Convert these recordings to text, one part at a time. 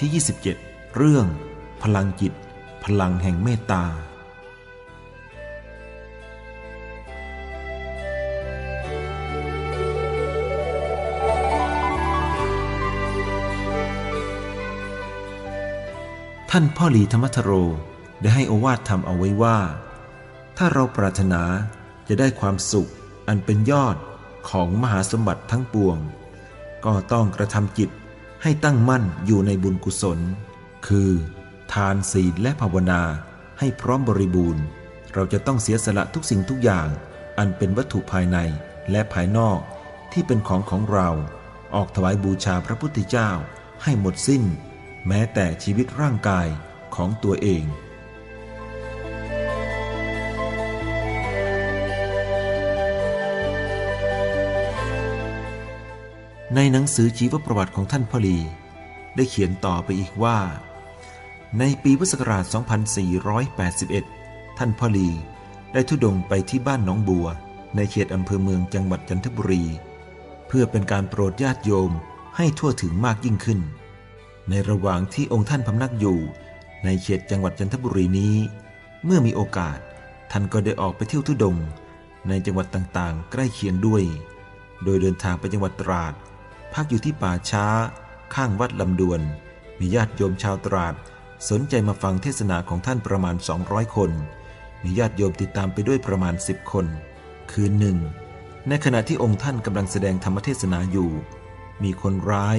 ที่ 27 เรื่อง พลังจิต พลังแห่งเมตตา ท่านพ่อหลีธรรมทโรได้ให้อวาทธรรมเอาไว้ว่า ถ้าเราปรารถนาจะได้ความสุขอันเป็นยอดของมหาสมบัติทั้งปวง ก็ต้องกระทำจิต ให้ตั้งมั่นอยู่ในบุญกุศล คือ ทานศีลและภาวนาให้พร้อมบริบูรณ์ เราจะต้องเสียสละทุกสิ่งทุกอย่าง อันเป็นวัตถุภายในและภายนอกที่เป็นของของเรา ออกถวายบูชาพระพุทธเจ้าให้หมดสิ้น แม้แต่ชีวิตร่างกายของตัวเอง ในหนังสือชีวประวัติของท่านพลี ได้เขียนต่อไปอีกว่า ในปีพุทธศักราช 2481 ท่านพลีได้ทุดงไปที่บ้านหนองบัว ในเขตอำเภอเมืองจังหวัดจันทบุรี เพื่อเป็นการโปรดญาติโยมให้ทั่วถึงมากยิ่งขึ้น ในระหว่างที่องค์ท่านพำนักอยู่ ในเขตจังหวัดจันทบุรีนี้ เมื่อมีโอกาส ท่านก็ได้ออกไปเที่ยวทุดง ในจังหวัดต่างๆ ใกล้เคียงด้วย โดยเดินทางไปจังหวัดตราด พักอยู่ที่ป่าช้า ข้างวัดลำดวน มีญาติโยมชาวตราด สนใจมาฟังเทศนาของท่านประมาณ 200 คน มีญาติโยมติดตามไปด้วยประมาณ 10 คน คืนหนึ่ง ในขณะที่องค์ท่านกำลังแสดงธรรมเทศนาอยู่ มีคนร้าย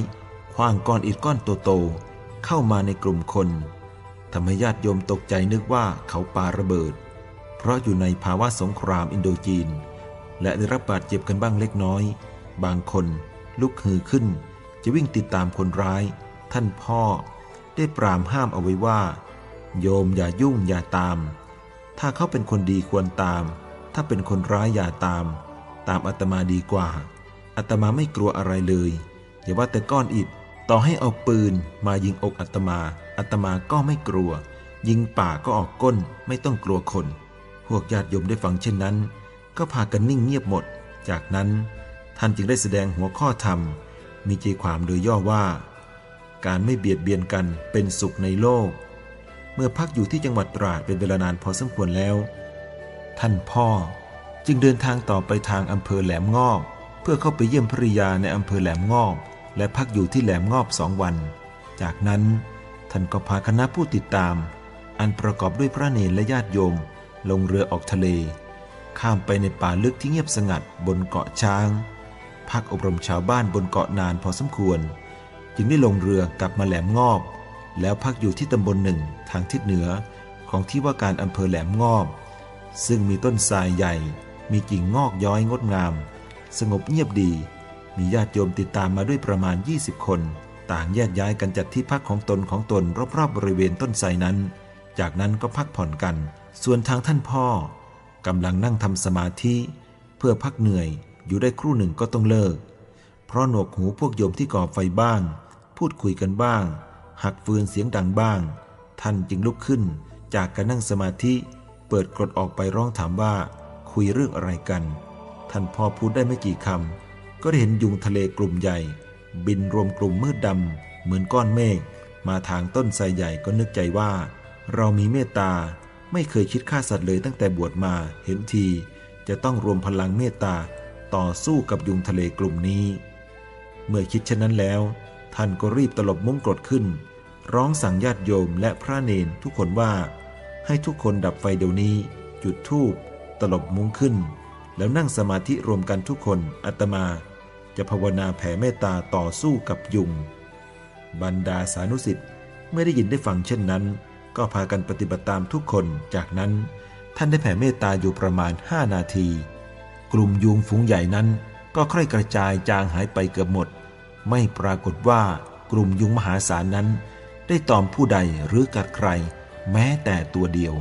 คว้างก้อนอิฐก้อนโตๆเข้ามาในกลุ่มคนทำให้ญาติโยมตกใจนึกว่าเขาปาระเบิด เพราะอยู่ในภาวะสงครามอินโดจีน และได้รับบาดเจ็บกันบ้างเล็กน้อย บางคน ลุกฮือขึ้น จะวิ่งติดตามคนร้าย ท่านพ่อ ได้ปรามห้ามเอาไว้ว่า โยมอย่ายุ่งอย่าตาม ถ้าเขาเป็นคนดีควรตาม ถ้าเป็นคนร้ายอย่าตาม ตามอาตมาดีกว่าอาตมาไม่กลัวอะไรเลย อย่าว่าแต่ก้อนอิฐต่อให้เอาปืนมายิงอกอาตมาอาตมาก็ไม่กลัว ยิงป่าก็ออกก้นไม่ต้องกลัวคน พวกญาติโยมได้ฟังเช่นนั้น ก็พากันนิ่งเงียบหมด จากนั้น ท่านจึงได้แสดงหัวข้อธรรม มีใจความโดยย่อว่า การไม่เบียดเบียนกันเป็นสุขในโลก เมื่อพักอยู่ที่จังหวัดตราดเป็นเวลานานพอสมควรแล้ว ท่านพ่อจึงเดินทางต่อไปทางอำเภอแหลมงอบ เพื่อเข้าไปเยี่ยมภริยาในอำเภอแหลมงอบ และพักอยู่ที่แหลมงอบสองวัน จากนั้นท่านก็พาคณะผู้ติดตาม อันประกอบด้วยพระเนรและญาติโยม ลงเรือออกทะเล ข้ามไปในป่าลึกที่เงียบสงัดบนเกาะช้าง พักอบรมชาวบ้านบนเกาะนานพอสมควร จึงได้ลงเรือกลับมาแหลมงอบ แล้วพักอยู่ที่ตำบลหนึ่งทางทิศเหนือของที่ว่าการอำเภอแหลมงอบ ซึ่งมีต้นทรายใหญ่ มีกิ่งงอกย้อยงดงาม สงบเงียบดี มีญาติโยมติดตามมาด้วยประมาณ 20 คน ต่างแยกย้ายกันจัดที่พักของตนของตนรอบๆบริเวณต้นไทรนั้น จากนั้นก็พักผ่อนกัน ส่วนทางท่านพ่อกำลังนั่งทำสมาธิ เพื่อพักเหนื่อย อยู่ได้ครู่หนึ่งก็ต้องเลิก เพราะหนวกหูพวกโยมที่ก่อไฟบ้าง พูดคุยกันบ้าง หักฟืนเสียงดังบ้าง ท่านจึงลุกขึ้น จากการนั่งสมาธิ เปิดกรดออกไปร้องถามว่า คุยเรื่องอะไรกัน ท่านพอพูดได้ไม่กี่คำก็ได้เห็นยุงทะเลกลุ่มใหญ่ บินรวมกลุ่มมืดดำเหมือนก้อนเมฆมาทางต้นไทรใหญ่ก็นึกใจว่า เรามีเมตตาไม่เคยคิดฆ่าสัตว์เลยตั้งแต่บวชมาเห็นที จะต้องรวมพลังเมตตา ต่อสู้กับยุงทะเลกลุ่มนี้ เมื่อคิดเช่นนั้นแล้ว ท่านก็รีบตลบมุ้งกรดขึ้น ร้องสั่งญาติโยมและพระเนนทุกคนว่า ให้ทุกคนดับไฟเดี๋ยวนี้ จุดธูปตลบมุ้งขึ้น แล้วนั่งสมาธิรวมกันทุกคนอาตมา จะภาวนาแผ่เมตตาต่อสู้กับยุง บรรดาสานุสิทธิ์เมื่อได้ยินได้ฟังเช่นนั้น ก็พากันปฏิบัติตามทุกคนจากนั้นท่านได้แผ่เมตตาอยู่ประมาณ 5 นาที กลุ่มยุงฝูงใหญ่นั้น ก็ค่อยกระจายจางหายไปเกือบหมด ไม่ปรากฏว่ากลุ่มยุงมหาศาลนั้น ได้ตอมผู้ใดหรือกัดใคร แม้แต่ตัวเดียว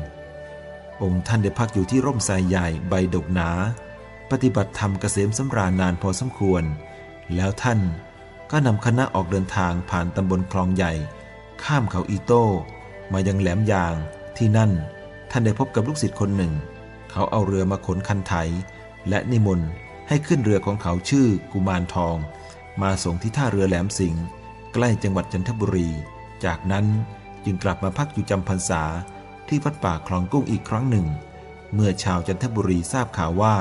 องค์ท่านได้พักอยู่ที่ร่มไทรใหญ่ใบดกหนา ปฏิบัติธรรมเกษมสำราญนานพอสมควร แล้วท่านก็นำคณะออกเดินทางผ่านตำบลคลองใหญ่ ข้ามเขาอีโต้ มายังแหลมยางที่นั่น ท่านได้พบกับลูกศิษย์คนหนึ่ง เขาเอาเรือมาขนคันไถ และนิมนต์ให้ขึ้นเรือของเขาชื่อกุมารทอง มาส่งที่ท่าเรือแหลมสิงห์ใกล้จังหวัดจันทบุรี จากนั้นจึงกลับมาพักอยู่จำพรรษาที่วัดป่าคลองกุ้งอีกครั้งหนึ่ง เมื่อชาวจันทบุรีทราบข่าวว่า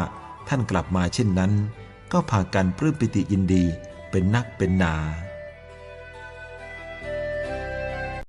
ท่านกลับมาเช่นนั้น ก็พากันปลื้มปิติยินดีเป็นนักเป็นหนา